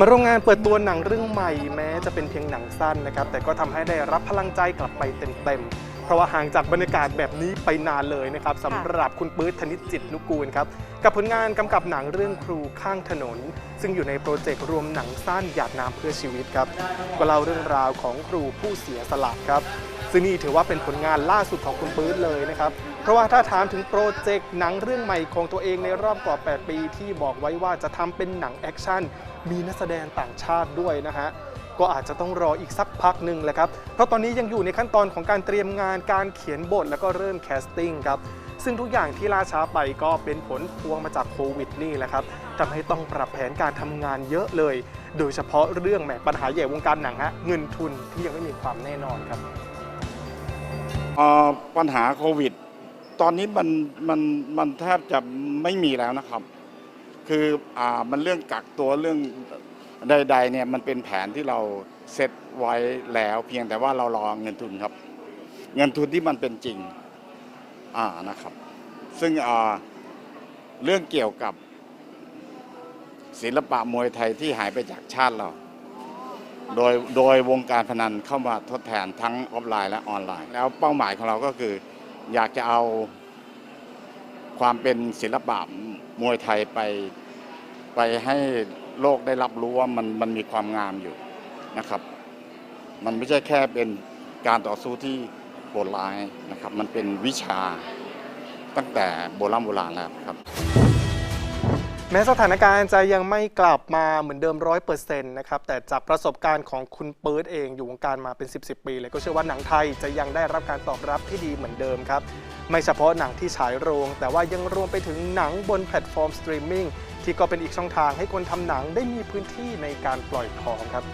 มาร่วมงานเปิดตัวหนังเรื่องใหม่แม้จะเป็นเพียงหนังสั้นนะครับ แต่ก็ทำให้ได้รับพลังใจกลับไปเต็มๆ เพราะว่าห่างจากบรรยากาศแบบนี้ไปนานเลยนะครับสำหรับคุณปื๊ดธนิตจิตนุกูลครับ กับผลงานกำกับหนังเรื่องครูข้างถนน ซึ่งอยู่ในโปรเจกต์รวมหนังสั้นหยาดน้ำเพื่อชีวิตครับก็เล่าเรื่องราวของครูผู้เสียสละครับซึ่งนี่ถือว่าเป็นผลงานล่าสุดของคุณปื๊ดเลยนะครับเพราะว่าถ้าถามถึงโปรเจกต์หนังเรื่องใหม่ของตัวเองในรอบกว่า 8 ปี ที่บอกไว้ว่าจะทำเป็นหนังแอคชั่น มีนักแสดงต่างชาติด้วยนะฮะก็อาจจะต้องรออีกสักพักหนึ่งแหละครับ เพราะตอนนี้ยังอยู่ในขั้นตอนของการเตรียมงานการเขียนบทแล้วก็เริ่มแคสติ้งครับ ซึ่งทุกอย่างที่ล่าช้าไปก็เป็นผลพวงมาจากโควิดนี่แหละครับทำให้ต้องปรับแผนการทำงานเยอะเลย โดยเฉพาะเรื่องแหมปัญหาใหญ่วงการหนังฮะเงินทุนที่ยังไม่มีความแน่นอนครับปัญหาโควิด ตอนนี้มันมันมันแทบจะไม่มีแล้วนะครับ คืออ่ามันเรื่องกักตัวเรื่องใดๆเนี่ยมันเป็นแผนที่เราเซตไว้แล้วเพียงแต่ว่าเรารอเงินทุนครับ เงินทุนที่มันเป็นจริงอ่านะครับ ซึ่งอ่าเรื่องเกี่ยวกับศิลปะมวยไทยที่หายไปจากชาติเรา โดยโดยวงการพนันเข้ามาทดแทนทั้งออฟไลน์และออนไลน์ แล้วเป้าหมายของเราก็คือ อยากจะเอาความเป็นศิลปะมวยไทยไป ไปให้โลกได้รับรู้ว่ามันมันมีความงามอยู่นะครับ มันไม่ใช่แค่เป็นการต่อสู้ที่โหดร้ายนะครับ มันเป็นวิชาตั้งแต่โบราณโบราณแล้วครับ แม้สถานการณ์จะยังไม่กลับมาเหมือนเดิมร้อยเปอร์เซ็นต์นะครับ แต่จากประสบการณ์ของคุณปื๊ดเองอยู่วงการมาเป็น 10บสปีเลยก็เชื่อว่าหนังไทยจะยังได้รับการตอบรับที่ดีเหมือนเดิมครับ ไม่เฉพาะหนังที่ฉายโรง แต่ว่ายังรวมไปถึงหนังบนแพลตฟอร์มสตรีมมิ่ง ที่ก็เป็นอีกช่องทางให้คนทำหนังได้มีพื้นที่ในการปล่อยของครับ